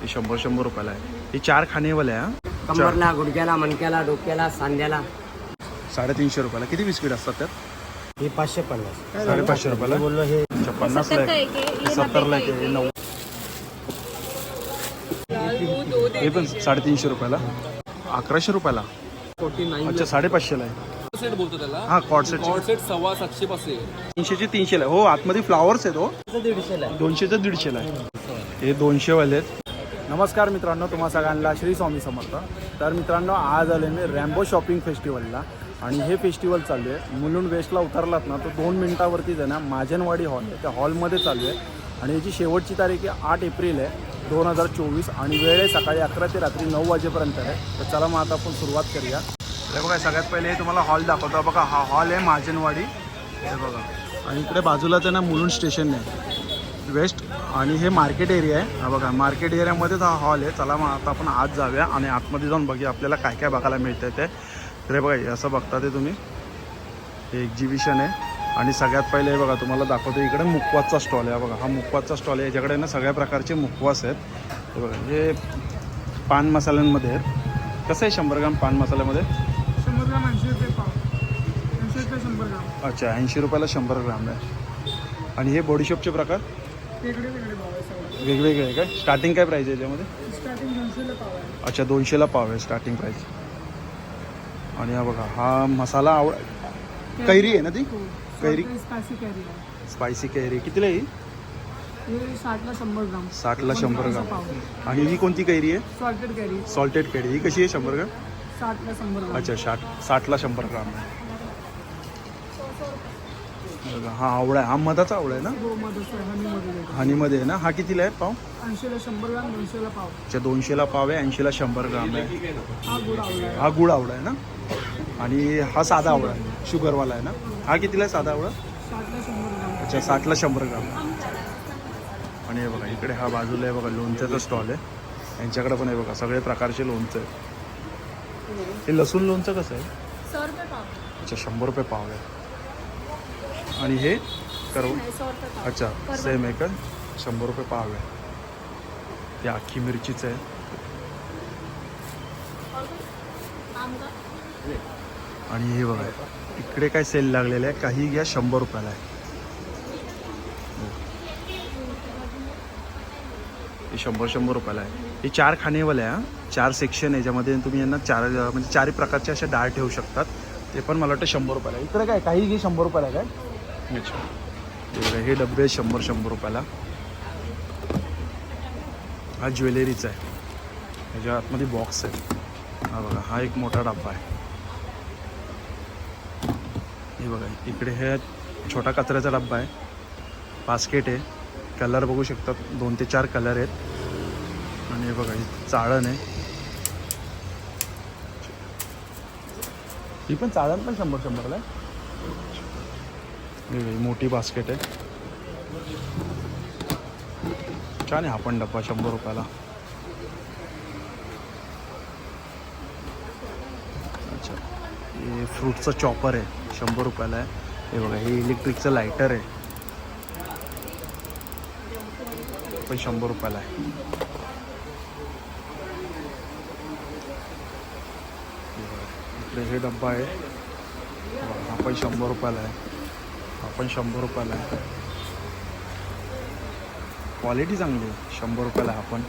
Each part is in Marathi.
हे शंभर शंभर रुपयाला आहे. हे चार खाणेवाले आहे हा. कंबरला गुडघ्याला मणक्याला डोक्याला सांध्याला. साडेतीनशे रुपयाला. किती बिस्किट असतात त्यात? हे पाचशे पन्नास. साडेपाचशे रुपयाला? बोललो हे अच्छा पन्नासला सत्तर का आहे एक आहे, ये सत्तरला नब्बे आहे का हे एक नऊ हे पण साडेतीनशे रुपयाला. अकराशे रुपयाला. अच्छा साडेपाचशेला आहे. सेट बोलतो त्याला? हा कॉड सेट सव्वा सातशे पाचशे तीनशेचे तीनशेला आहे. हो आतमध्ये फ्लावर्स आहेत हो. दीडशेला दोनशेचं दीडशेला आहे. हे दोनशे वाले आहेत. नमस्कार मित्रांनो तुम्हा सगळ्यांना श्री स्वामी समर्थ. तर मित्रांनो आज आले मी रॅम्बो शॉपिंग फेस्टिवलला. आणि हे फेस्टिवल चालू आहे. मुलुंड वेस्टला उतरलात ना तो दोन मिनटावरतीच आहे ना माजनवाडी हॉल आहे त्या हॉलमध्ये चालू आहे. आणि याची शेवटची तारीख आहे आठ एप्रिल आहे दोन हजार चोवीस. आणि वेळ आहे सकाळी अकरा ते रात्री नऊ वाजेपर्यंत आहे. तर चला मग आता आपण सुरुवात करूया. हे बघा सगळ्यात पहिले हे तुम्हाला हॉल दाखवतो. बघा हा हॉल आहे माजनवाडी. हे बघा. आणि इकडे बाजूलाच आहे ना मुलुंड स्टेशन आहे. वेस्ट आणि हे मार्केट एरिया आहे. हा बघा मार्केट एरियामध्येच हा हॉल आहे. चला मग आता आपण आत जाऊया आणि आतमध्ये जाऊन बघूया आपल्याला काय काय बघायला मिळतं ते. तर बघा हे असं बघता ते तुम्ही. हे एक्झिबिशन आहे. आणि सगळ्यात पहिले हे बघा तुम्हाला दाखवतो इकडे मुखवासचा स्टॉल आहे. बघा हा मुखवासचा स्टॉल आहे. याच्याकडे ना सगळ्या प्रकारचे मुखवास आहेत. हे बघा हे पान मसाल्यांमध्ये आहेत. कसं आहे शंभर ग्राम पान मसाल्यामध्ये? शंभर ग्राम ऐंशी रुपये पाव. ऐंशी रुपये शंभर ग्राम. अच्छा ऐंशी रुपयाला शंभर ग्राम आहे. आणि हे बॉडीशॉपचे प्रकार? वेगळे वेगळे भाव आहे सगळं वेगवेगळे आहे काय स्टार्टिंग काय प्राईज आहे याच्यामध्ये? स्टार्टिंग दोनशेला पाव आहे. अच्छा दोनशेला पाव आहे स्टार्टिंग प्राईस आणि हा बघा हा मसाला आवड कैरी आहे ना ती? कैरी? स्पायसी कॅरी आहे. स्पायसी कैरी. कितीला आहे ही? हे साठला शंभर ग्राम. साठला शंभर पाव. ग्राम आणि ही कोणती कैरी आहे? Salted carry. सॉल्टेड कैरी. ही कशी आहे शंभर ग्राम? साठला शंभर ग्राम. अच्छा साठ साठला शंभर ग्राम. आहे बघा हा आवळा आहे. हा मधाचा आवळा आहे ना? हो हनीमध्ये आहे ना? हा कितीला आहे पाव? ऐंशीला शंभर ग्राम दोनशेला पाव. अच्छा दोनशेला पाव आहे ऐंशीला शंभर ग्राम आहे. हा गुड आवडला आहे. हा गुळ आवळा आहे ना? आणि हा साधा आवळा आहे. शुगरवाला आहे ना? हा कितीला आहे साधा आवळा? साठला शंभर ग्राम. अच्छा साठला शंभर ग्राम आणि हे बघा इकडे हा बाजूला आहे बघा लोणच्याचा स्टॉल आहे. यांच्याकडे पण आहे बघा सगळे प्रकारचे लोणचं आहे हे लसूण लोणचं कसं आहे? सौ रुपये पाव. अच्छा शंभर रुपये पाव आहे. आणि हे करव अच्छा सेम आहे का? शंभर रुपये पाव आहे. ते अख्खी मिरचीच आहे. आणि हे बघा इकडे काय सेल लागलेलं आहे? काही घ्या शंभर रुपयाला आहे. हो. शंभर शंभर रुपयाला आहे. हे चार खाणेवाले आहे हा. चार सेक्शन आहे याच्यामध्ये तुम्ही यांना चार म्हणजे चारही प्रकारचे अशा डाळ ठेवू शकतात. ते पण मला वाटतं शंभर रुपयाला. इकडे काय काही घे शंभर रुपयाला काय? अच्छा. हे हे डबे आहेत शंभर शंभर रुपयाला. हा ज्वेलरीचा आहे. ह्याच्या आतमध्ये बॉक्स आहे. हा बघा हा एक मोठा डब्बा आहे. हे बघा इकडे हे छोटा कचऱ्याचा डब्बा आहे. बास्केट आहे. कलर बघू शकतात दोन ते चार कलर आहेत. आणि हे बघा चाळण आहे. ही पण चाळण पण शंभर शंभरला आहे. मोठी बास्केट आहे. छान आहे हा पण डब्बा शंभर रुपयाला. अच्छा. हे फ्रूटचं चॉपर आहे शंभर रुपयाला आहे. हे बघा हे इलेक्ट्रिकचं लायटर आहे. पण शंभर रुपयाला आहे. हे इकडे हे डब्बा आहे. हा पण शंभर रुपयाला आहे. पण शंभर रुपयाला आहे क्वालिटी चांगली आहे. शंभर रुपयाला हा पण.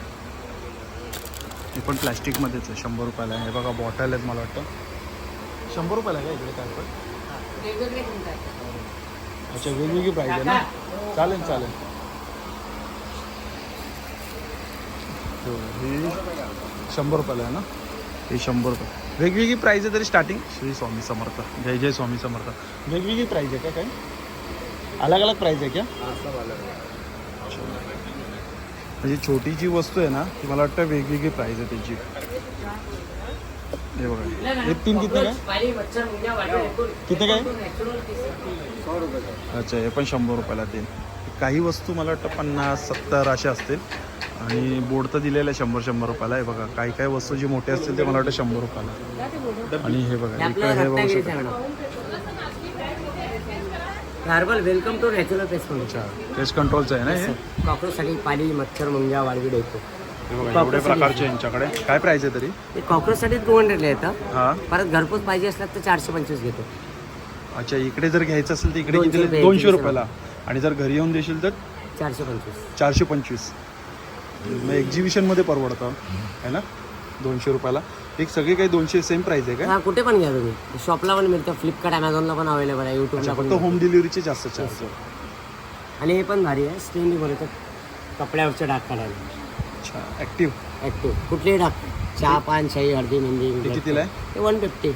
हे पण प्लॅस्टिकमध्येच आहे. शंभर रुपयाला आहे. हे बघा बॉटल आहेत मला वाटतं. शंभर रुपयाला आहे का इकडे काय पण? अच्छा वेगवेगळी प्राईज आहे ना चालेल चालेल. हो, हे शंभर रुपयाला आहे ना? हे शंभर रुपये. वेगवेगळी प्राईज आहे तरी स्टार्टिंग श्री स्वामी समर्थ. जय जय स्वामी समर्थ. वेगवेगळी प्राईज आहे का काय? अलग अलग प्राईज आहे क्या? म्हणजे छोटी जी वस्तू आहे ना ती मला वाटतं वेगवेगळी प्राईज आहे त्याची. हे बघा. हे तीन किती काय किती काय अच्छा हे पण शंभर रुपयाला तीन काही वस्तू मला वाटतं पन्नास सत्तर अशा असतील. आणि बोर्ड तर दिलेलं आहे शंभर शंभर रुपयाला. आहे बघा काही काही वस्तू जी मोठी असतील ते मला वाटतं शंभर रुपयाला. आणि हे बघा इकडे हे बघू शकता. Herbal welcome to natural paste अच्छा टेस्ट कंट्रोलचं आहे ना हे? कॉक्रोचसाठी पाली मच्छर मुंग्या वाळवी येतो हे बघा एवढे प्रकारचे यांच्याकडे. काय प्राइस आहे तरी? ते कॉक्रोचसाठी टू हंड्रेडला येतं. हा. परत घरपोच पाहिजे असलं तर चारशे पंचवीस घेतो. अच्छा इकडे जर घ्यायचं असेल तर इकडे दोनशे किती रुपये, दोनशे तीनशे रुपयाला. आणि जर घरी येऊन देशील तर? चारशे पंचवीस. चारशे पंचवीस. मग एक्झिबिशनमध्ये परवडतं. है ना? दोनशे रुपयाला. एक सगळे काही दोनशे सेम प्राइस आहे का हा कुठे पण घ्या तुम्ही. शॉपला पण मिळतं फ्लिपकार्ट अमेझॉनला पण अवेलेबल आहे अच्छा युट्यूबला पण फक्त. होम डिलिव्हरीचे जास्त चार्ज आणि हे पण भारी आहे स्टेन बोलतो कपड्यावरचे डाग काढायला. अच्छा ॲक्टिव्ह ॲक्टिव्ह कुठलेही डाग. चहा पान शाही हळदी मेहंदी कितीला आहे? ते वन फिफ्टी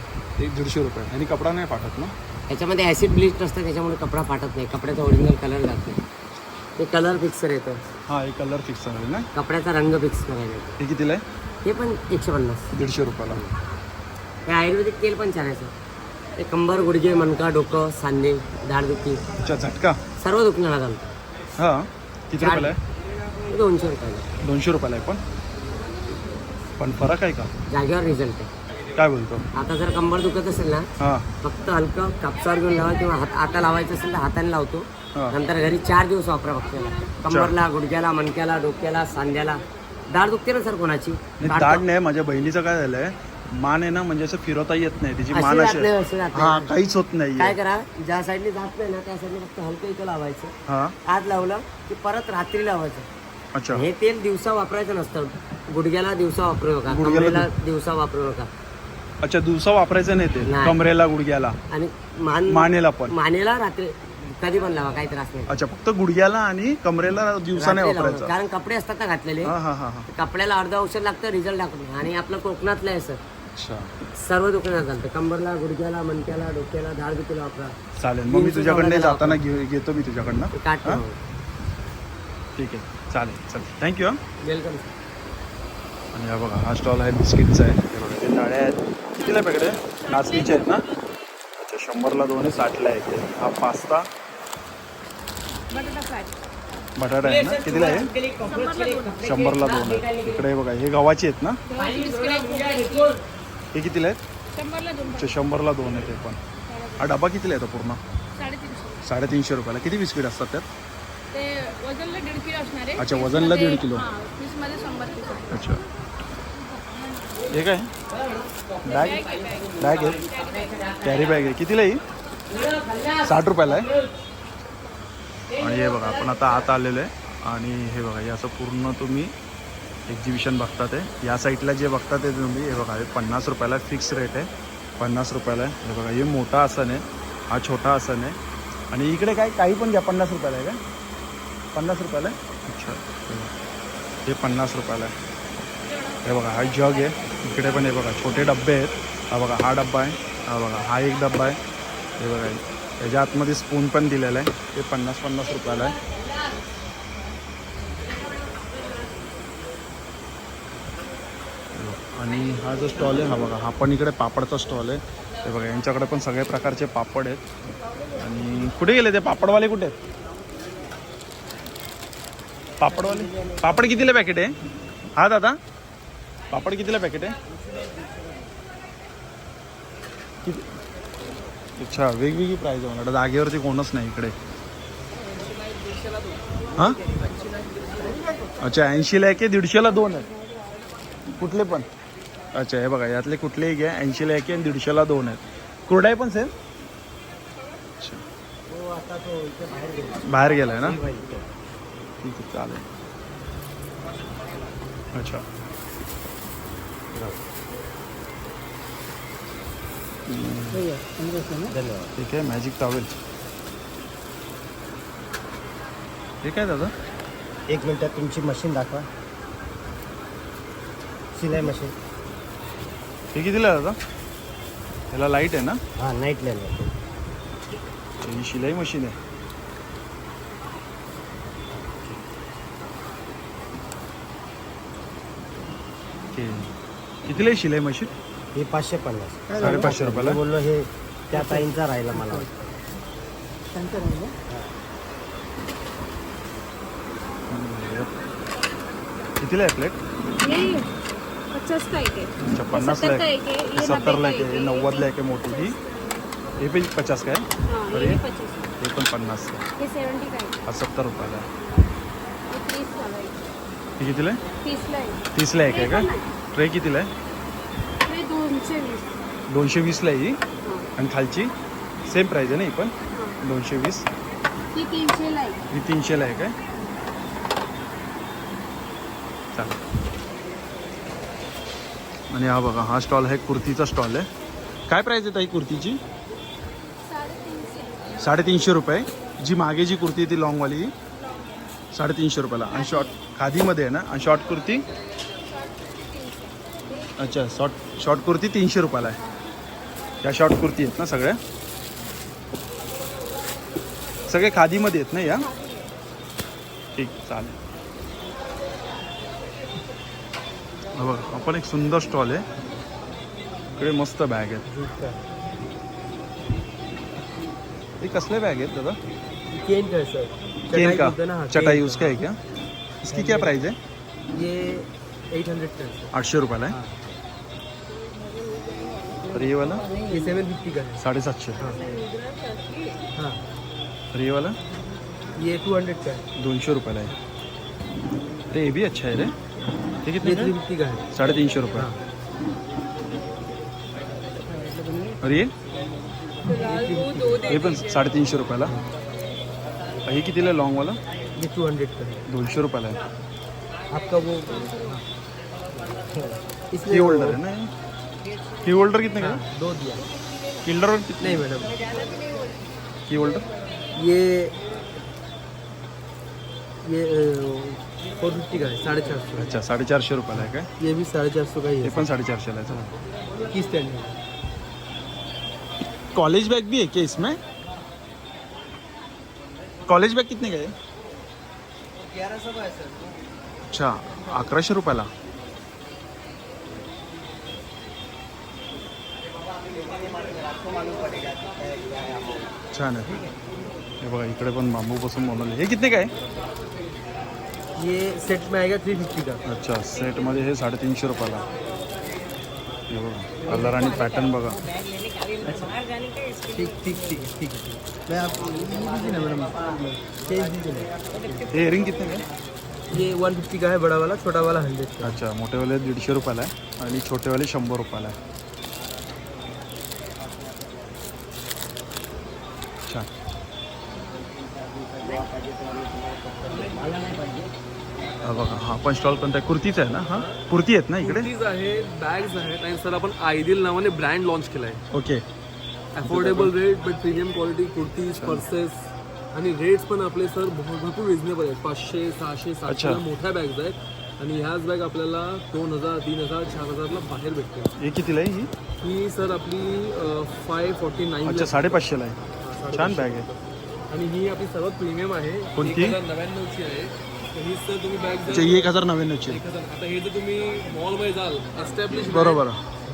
एक दीडशे रुपये. आणि कपडा नाही पाठवत ना? त्याच्यामध्ये ॲसिड ब्लीच असतं त्याच्यामुळे कपडा फाटत नाही. कपड्याचा ओरिजिनल कलर जात नाही. ते कलर फिक्सर येतं. हा एक कलर फिक्स आहे ना? कपड्याचा रंग फिक्स करायला येतो. हे कितीला आहे? हे पण एकशे पन्नास. दीडशे रुपयाला. हे आयुर्वेदिक तेल पण छान आहे सर. ते कंबर गुडघे मणका डोकं सांधे दाढदुखी अच्छा झटका? सर्व दुखण्याला घालतो हा? किती रुपयाला आहे? दोनशे रुपयाला. दोनशे रुपयाला आहे पण? पण फरक आहे का? जागेवर रिझल्ट आहे. काय बोलतो? आता जर कंबर दुखत असेल ना हा. फक्त हलकं कापसावर घेऊन लावा किंवा हात आता लावायचं असेल तर हाताने लावतो. हा. नंतर घरी चार दिवस वापरा फक्त. कंबरला गुडघ्याला मणक्याला डोक्याला सांध्याला. दाढ दुखते ना सर कोणाची? नाही. दाढ नाही माझ्या बहिणीचं काय झालंय? मान आहे ना म्हणजे असं फिरवता येत नाही. तिची मान अशी नाही, हा नाही. काहीच होत काय नाहीये करा ज्या साईडने जात नाही ना त्या साईडने फक्त हलकं इथं लावायचं. हा. आज लावलं की परत रात्री लावायचं. अच्छा. हे तेल दिवसा वापरायचं नसतं. गुडघ्याला दिवसा वापरू नका गुडघ्याला कमरेला दिवसा वापरू नका. अच्छा दिवसा वापरायचं नाही ते? नाही. कमरेला गुडघ्याला? आणि मान मानेला पण. मानेला रात्री कधी पण लावा काही त्रास नाही. अच्छा फक्त गुडघ्याला आणि कमरेला दिवसा नाही रात्री. वापरायचं. कारण कपडे असतात ना घातलेले हा हा हा हा. कपड्याला अर्ध औषध लागतं रिझल्ट नाही आणि आपलं कोकणातलं आहे सर अच्छा. सर्व दुकानात चालतं. कंबरला गुडघ्याला मणक्याला डोक्याला झाड दुखीला वापरा. चालेल. मग मी तुझ्याकडनं जाताना घे- घेतो मी तुझ्याकडनं. काट हा? ठीक आहे. चालेल चल थँक्यू हा. वेलकम आणि हा बघा हा स्टॉल आहे बिस्किटचा आहे. हे बघा ते आहेत. कितीला पॅकेट आहे? नाचणीचे आहेत ना? अच्छा शंभरला दोन आहे साठला आहे. ते हा पास्ता बटाटा फ्राय बटाटा आहे ना? कितीला आहे? शंभरला दोन आहे. इकडे बघा हे गव्हाचे आहेत ना? हे कितीला आहेत? शंभरला दोन अच्छा शंभरला दोन आहे ते पण. हा डबा कितीला येतो पूर्ण? साडेतीनशे. रुपयाला. किती बिस्किट असतात त्यात? आहे. अच्छा, वजनला दीड किलो. आहे. अच्छा. हे काय? बॅग बॅग आहे कॅरी बॅग आहे? कितीला येईल साठ रुपयाला आहे. आणि हे बघा आपण आता आत आलेलो आहे. आणि हे बघा हे असं पूर्ण तुम्ही एक्झिबिशन बघता ते. या साईडला जे बघता ते तुम्ही हे बघा हे पन्नास रुपयाला फिक्स रेट आहे. पन्नास रुपयाला आहे. हे बघा हे मोठा आसन आहे. हा छोटा आसन आहे. आणि इकडे काय काही पण घ्या पन्नास रुपयाला आहे का? पन्नास रुपयाला आहे? अच्छा. हे हे पन्नास रुपयाला आहे. हे बघा हा जग आहे. इकडे पण हे बघा छोटे डब्बे आहेत. हा बघा हा डब्बा आहे. हा बघा हा एक डब्बा आहे. हे बघा त्याच्या आतमध्ये स्पून पण दिलेलं आहे. ते पन्नास पन्नास रुपयाला आहे. आणि हा जो स्टॉल आहे हा बघा हा पण इकडे पापडचा स्टॉल आहे. हे बघा यांच्याकडे पण सगळ्या प्रकारचे पापड आहेत. आणि कुठे गेले ते? पापडवाले कुठे आहेत? पापडवाले? पापड कितीला पॅकेट आहे? हा दादा? पापड कितीला पॅकेट आहे? किती अच्छा वेगवेगळी प्राईज आहे मला जागेवरती कोणच नाही इकडे. हां? अच्छा ऐंशीला एक आहे दीडशेला दोन आहेत कुठले पण. अच्छा हे बघा यातले कुठलेही घ्या ऐंशीला एक आहे आणि दीडशेला दोन आहेत. कुरडाई पण सेम बाहेर गेलाय ना? ठीक आहे चालेल. अच्छा. ठीक आहे मॅजिक टॉवेल हे काय दादा. एक मिनिटात तुमची मशीन दाखवा. सिलाई मशीन हे कितीला आहे दादा? ह्याला लाइट आहे ना? हां नाईट लॅम्प ही शिलाई मशीन आहे. ओके. कितीला आहे शिलाई मशीन हे पाचशे पन्नास. साडेपाचशे रुपयाला? बोललो हे त्या ताईंचा राहिला मला. कितीला आहे प्लेट अच्छा पन्नासला एक आहे हे ये सत्तरला एक का आहे नव्वदला एक आहे मोठी ही? हे पण पचास काय? हां बरं ये हे? पचास. आहे. हे पण पन्नास आहे. हे सेवन्टी हा सत्तर रुपयाला आहे. हे तीस वाला एक हे कितीला आहे? तीसला आहे. तीसला एक आहे का? ट्रे कितीला आहे? दोनशे वीस. दोनशे वीसला आहे ही. आणि खालची. सेम प्राईज आहे ना ही पण? दोनशे वीस. ती तीनशेला आहे. ही तीनशेला आहे काय? चालेल. आणि हा बघा हा स्टॉल आहे कुर्तीचा स्टॉल आहे. काय प्राईज आहे ताई कुर्तीची? साडेतीनशे. साडेतीनशे रुपये. जी मागे जी कुर्ती आहे ती लॉंगवाली साडेतीनशे रुपयाला. आणि शॉर्ट खादीमध्ये आहे ना? आणि शॉर्ट कुर्ती. अच्छा शॉर्ट शॉर्ट कुर्ती तीनशे रुपयाला आहे. या शॉर्ट कुर्ती आहेत ना सगळ्या? सगळे खादीमध्ये आहेत ना या? ठीक चालेल. बघा हा पण एक सुंदर स्टॉल आहे. इकडे मस्त बॅग आहेत. कसले बॅग आहेत दादा? केन का सर केन का? बोलते हैं ना, हाँ, चटाई केन उसका है क्या? इसकी क्या प्राइस है ये एट हंड्रेड का है आठशे रुपयाला आहे? तर ये वाला? ये सेवन फिफ्टी का है। साडेसातशे हाँ। हाँ। तर ये वाला? ये टू हंड्रेड का है। दोनशे रुपयाला आहे ते हे भी अच्छा आहे रे। ये किती थ्री फिफ्टी का है। साडेतीनशे रुपये हाँ। अरे ये? हे। पण साडेतीनशे रुपयाला हे कितीला लॉंगवाला ये टू हंड्रेड का है। दोनशे रुपयाला आहे आपका वो की इसमें होल्डर आहे ना की होल्डर कितने का? हाँ, दो दिया। किल्डर कितने? नहीं मैडम। की होल्डर ये ये फोर फिफ्टी का है साढ़े चार सौ अच्छा साडेचारशे रुपयाला आहे काय ये भी साढ़े चार सौ का ही हे। है पण साडेचारशेला आहे चला. किस स्टैंड कॉलेज बैग भी है क्या इसमें? कॉलेज बैग कितने का है? ग्यारह सौ का है सर। अच्छा अकराशे रुपयाला छान आहे. हे बघा इकडे पण बांबूपासून बनवले. हे कितने काय? ये सेट में आएगा थ्री फिफ्टी का अच्छा सेटमध्ये हे साडेतीनशे रुपयाला. हे बघा कलर आणि पॅटर्न बघा. ठीक ठीक ठीक है ठीक है मैं आपको ये हे इयरिंग कितने ये वन फिफ्टी का है बड़ा वाला छोटा वाला हंड्रेड अच्छा मोठेवाले दीडशे रुपयाला आहे आणि छोटेवाले शंभर रुपयाला आहे छान हा बघा हा पण स्टॉल कोणता आहे कुर्तीचा आहे ना? हा? कुर्ती आहेत ना इकडे? कुर्तीज आहेत बॅग्स आहेत आणि सर आपण आयडियल नावाने ब्रँड लॉन्च केला आहे okay affordable rate but premium quality kurtis purses आणि रेट्स पण आपले सर भरपूर रिजनेबल आहेत. पाचशे सहाशे सातशे. मोठ्या बॅग्स आहेत आणि ह्याच बॅग आपल्याला दोन हजार तीन हजार चार हजारला बाहेर भेटते. हे कितीला आहे ही? ही सर आपली फाय फॉर्टी नाईन अच्छा साडेपाचशेला आहे. छान बॅग आहे. आणि ही आपली सर्वात प्रीमियम आहे. कोणती? एक हजार नव्याण्णवची आहे. तर ही सर तुम्ही बॅग ही एक हजार नव्याण्णवची. एक हजार. आता हे जर तुम्ही मॉलमध्ये जाल एस्टॅब्लिश बरोबर.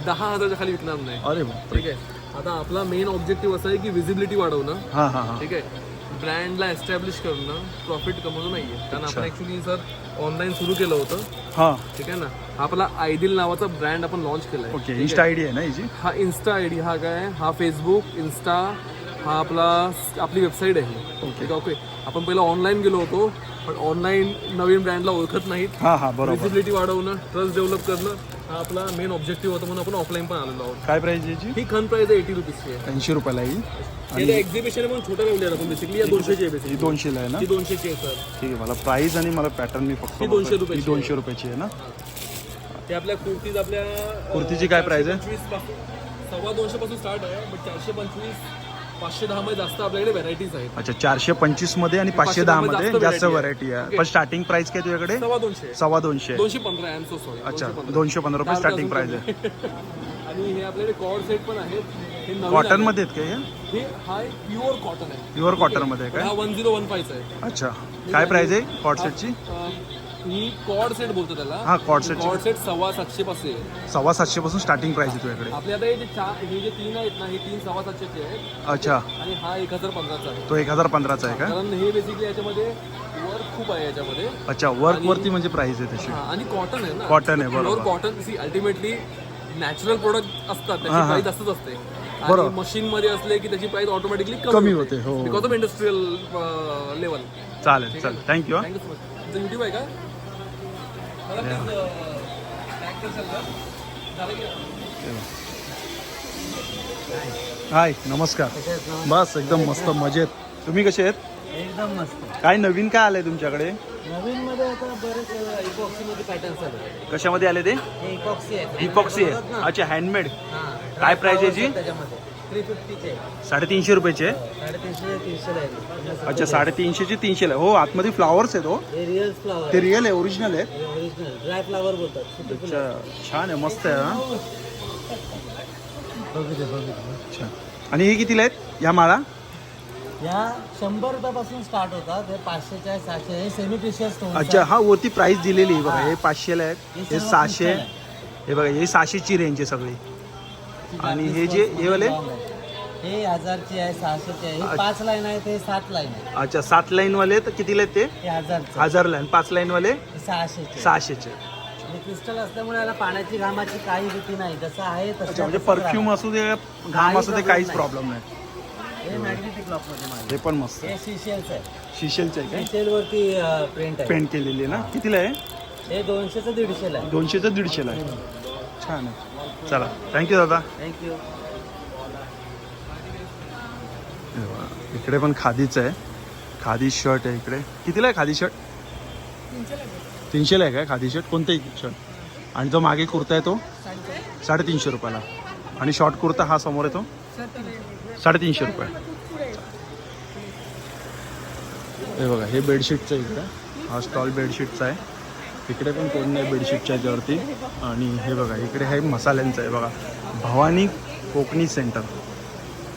दहा हजारच्या खाली विकणार नाही. अरे बापरे. ठीक आहे? आता आपला मेन ऑब्जेक्टिव्ह असा आहे की विजिबिलिटी वाढवणं. हां हां हां. ठीक आहे? ब्रँडला एस्टॅब्लिश करणं प्रॉफिट कमवणं नाही आहे कारण आपण ॲक्च्युली सर ऑनलाईन सुरू केलं होतं. हां. ठीक आहे ना? आपला आयडियल नावाचा ब्रँड आपण लॉन्च केला ओके आहे इन्स्टा आय डी आहे ना हा इन्स्टा आय डी हा काय? हा फेसबुक इन्स्टा हा आपला आपली वेबसाईट आहे. ओके. ओके आपण पहिला ऑनलाईन गेलो होतो पण ऑनलाईन नवीन ब्रँडला ओळखत नाहीत. हां हां बरोबर. विजिबिलिटी वाढवणं ट्रस्ट डेव्हलप करणं हा आपला मेन ऑब्जेक्टिव्ह होता म्हणून आपण ऑफलाईन पण आलेलो आहोत. काय आहे याची? ही खन प्राईज आहे एटी रुपीजची आहे. ऐंशी रुपयाला आहे ही. आणि एक्झिबिशन म्हणून छोट्या ठेवल्या आपण बेसिकली या दोनशेची आहे ही बेसिकली दोनशेला आहे ना? ती दोनशेची आहे सर ठीक आहे मला प्राईज आणि मला पॅटर्न मी फक्त ही दोनशे बघतोय. रुपयाची ही दोनशे रुपयाची आहे ना? ते आपल्या कुर्तीज आपल्या कुर्तीची काय price आहे? 425 पासून सव्वा दोनशे पासून स्टार्ट आहे बट चारशे पंचवीस पाचशे दहा मध्ये जास्त आपल्याकडे व्हरायटीज आहेत. अच्छा चारशे पंचवीसमध्ये आणि पाचशे दहा मध्ये जास्त व्हरायटी आहे. पण स्टार्टिंग प्राइस काय तुझ्याकडे? सव्वा दोनशे. सव्वा दोनशे. दोनशे पंधरा एम सो सॉरी अच्छा दोनशे पंधरा. रुपये स्टार्टिंग प्राइस आहे आणि हे आपल्याकडे कॉर्ड सेट पण आहेत. हे कॉटन. मध्ये आहेत का हे? हे प्युअर कॉटन आहे. प्युअर कॉटनमध्ये काय? वन झिरो वन फायचा आहे. अच्छा. काय प्राइस आहे कॉट सेटची ही कॉर्ड सेट बोलतो त्याला. हा, सेट सव्वा सातशे पाचशे आहे सव्वा सातशे पासून स्टार्टिंग प्राइस आहे तुझ्याकडे. आपले आता हे जे चार हे जे तीन आहेत ना हे तीन सव्वा सातशेचे आहेत. अच्छा. आणि हा एक हजार पंधराचा आहे. तो एक हजार पंधराचा आहे का? कारण हे बेसिकली याच्यामध्ये वर्क खूप आहे याच्यामध्ये. अच्छा वर्क वरती म्हणजे प्राइस आहे तशी हा, आणि कॉटन आहे ना. Cotton आहे, बरोबर. Cotton see ultimately natural product असतात त्याची. प्राइस असतच असते. आणि बरोबर. मशीन मध्ये असले की त्याची प्राइस ऑटोमॅटिकली कमी होते, हो. बिकॉज ऑफ इंडस्ट्रियल लेवल चालेल चालेल. Thank you thank you so much तुमचं युट्यूब आहे का? हाय नमस्कार. बस एकदम मस्त मजेत. तुम्ही कसे आहेत? एकदम मस्त. काय नवीन काय आलंय तुमच्याकडे? नवीन मध्ये आता बरेच इपॉक्सी मध्ये पॅटर्न्स आले कशामध्ये आले ते? हे इपॉक्सी आहे. इपॉक्सी आहे अच्छा हँडमेड. काय price आहे याची? त्याच्यामध्ये. थ्री फिफ्टीचे. साडेतीनशे रुपयाचे? साडेतीनशे तीनशे आहे. अच्छा साडेतीनशेचे तीनशे हो आतमध्ये फ्लावर्स आहेत हो. हे रिअल फ्लावर ते रिअल आहे ओरिजिनल आहे. ओरिजिनल ड्राय फ्लावर बोलतात. सुटी. अच्छा छान आहे मस्त आहे हा. बघू दे बघू दे अच्छा. आणि हे कितीला आहेत या माळा? या शंभर रुपयापासून स्टार्ट होतात. हे पाचशेचे आहे सहाशे हे सेमी प्रिशियस अच्छा हा वरती प्राइस दिलेली आहे बघा. हे पाचशेला आहेत. हे सहाशे. हे बघा हे सहाशेची रेंज आहे सगळी. आणि हे जे हे वाले? हे हजारची आहे सहाशेची आहे. हे पाच लाईन आहे ते सात लाईन आहे अच्छा सात लाईन वाले तर कितीला आहेत ते? हे हजारचं. हजार लाईन पाच लाईन वाले? हे सहाशेचे. सहाशेचे. आणि क्रिस्टल असल्यामुळे याला पाण्याची घामाची काही भीती नाही. जसं आहे अच्छा तसं म्हणजे परफ्यूम असू दे घाम असू दे काहीच प्रॉब्लेम नाही. हे मॅग्नेटिक लॉकमध्ये माझे हे पण मस्त हे आहे. शिशेलचं आहे काय? वरती प्रिंट आहे. पेंट केलेली आहे ना? कितीला आहे? हे दोनशेचं दीडशेला आहे. दोनशेचं दीडशेला आहे. छान आहे. चला. थँक्यू दादा. थँक्यू बघा, इकडे पण खादीचं आहे. खादी शर्ट आहे इकडे. कितीला आहे खादी शर्ट तीनशेला आहे काय खादी शर्ट कोणताही शर्ट आणि जो मागे कुर्ता आहे तो? साडेतीनशे रुपयाला. आणि शॉर्ट कुर्ता हा समोर आहे तो? साडेतीनशे रुपये. हे बघा हे बेडशीटचं इकडे. हा स्टॉल बेडशीटचा आहे. तिकडे पण कोण नाही बेडशीटच्या याच्यावरती. आणि हे बघा इकडे हे मसाल्यांचं आहे बघा. भवानी कोकणी सेंटर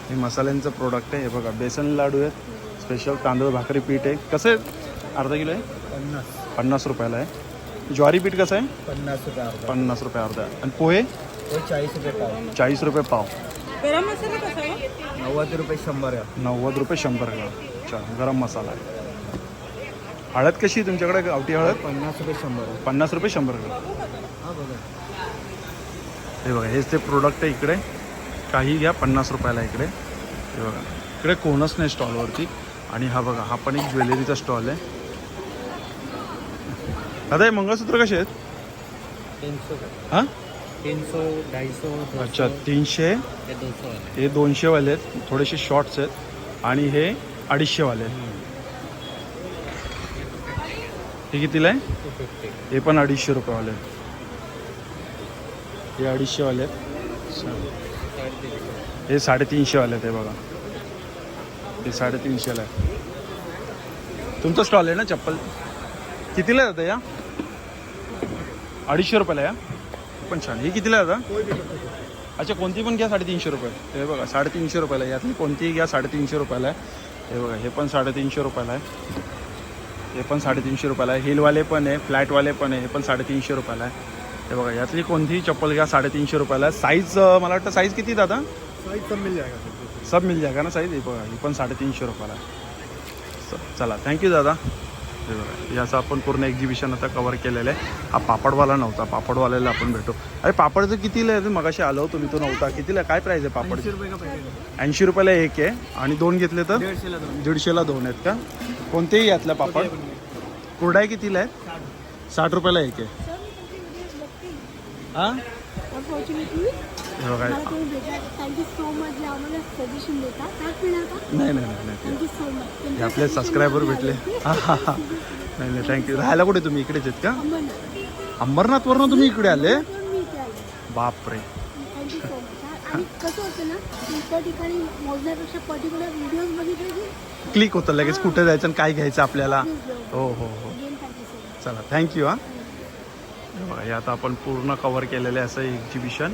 हे मसाल्यांचं प्रोडक्ट आहे. हे बघा बेसन लाडू आहेत स्पेशल तांदूळ भाकरी पीठ आहे. कसं आहे? अर्धा किलो आहे? पन्नास. पन्नास रुपयाला आहे. ज्वारी पीठ कसं आहे? पन्नास रुपये पन्नास रुपये अर्धा. आहे आणि पोहे? हे चाळीस रुपये पाव. चाळीस रुपये पाव. गरम मसाला कसा आहे? नव्वद रुपये शंभर आहे. नव्वद रुपये शंभर ग्राम. अच्छा गरम मसाला आहे. हळद कशी आहे तुमच्याकडे? गावठी हळद? पन्नास रुपये शंभर पन्नास रुपये शंभर ग्राम. हा बघा. हे बघा हेच ते प्रोडक्ट आहे इकडे. काही घ्या पन्नास रुपयाला इकडे. हे बघा इकडे कोणच नाही स्टॉलवरती आणि हा बघा हा पण एक ज्वेलरीचा स्टॉल आहे. दादा हे मंगळसूत्र कसे आहेत? तीन सौ हां? अच्छा तीनशे. हे हे दोनशेवाले आहेत. थोडेसे शॉर्ट्स आहेत. आणि हे अडीचशेवाले आहेत. हे कितीला आहे? हे पण अडीचशे रुपयेवाले हे अडीचशेवाले आहेत. हे साडेतीनशेवाले आहेत हे बघा. हे साडेतीनशेला आहे तुमचा स्टॉल आहे ना चप्पल? कितीला दादा या? अडीचशे रुपयाला या? पण छान. हे कितीला दादा अच्छा कोणती पण घ्या साडेतीनशे रुपये. हे बघा साडेतीनशे रुपयाला. यातली कोणतीही घ्या साडेतीनशे रुपयाला आहे. हे बघा हे पण साडेतीनशे रुपयाला आहे. हे पण साडेतीनशे रुपयाला आहे. हिलवाले पण आहे फ्लॅटवाले पण आहे हे पण साडेतीनशे रुपयाला आहे. हे बघा यातली कोणतीही चप्पल घ्या साडेतीनशे रुपयाला आहे. साईज मला वाटतं साईज किती दादा? सब मिल जाएगा ना साईज हे बघा ही पण साडेतीनशे रुपयाला चला थँक्यू दादा. हे बघा याचं आपण पूर्ण एक्झिबिशन आता कवर केलेलं आहे. हा पापडवाला नव्हता. पापडवाल्याला आपण भेटू. अरे पापडचं कितीला आहे? मगाशी आलो तुम्ही तो नव्हता. कितीला? काय प्राईस आहे पापड? ऐंशी रुपयाला एक आहे. आणि दोन घेतले तर? दीडशेला दोन. आहेत का? कोणतेही यातल्या पापड? कुरडाई कितीला आहेत साठ. रुपयाला एक आहे. हे? बघा. नाही नाही नाही आपले सबस्क्रायबर भेटले. नाही नाही थँक्यू राहायला कुठे तुम्ही? इकडेच आहेत का? अंबरनाथवरनं तुम्ही इकडे आले? बापरे. थँक्यू सो मच आणि कसं होतं ना त्या ठिकाणी मोजण्यापेक्षा पर्टिक्युलर व्हिडिओज बघितले की क्लिक होतं लगेच. कुठे जायचं आणि काय घ्यायचं आपल्याला? हो हो हो. चला थँक्यू हां. हे हे आता आपण पूर्ण कवर केलेलं आहे असं एक्झिबिशन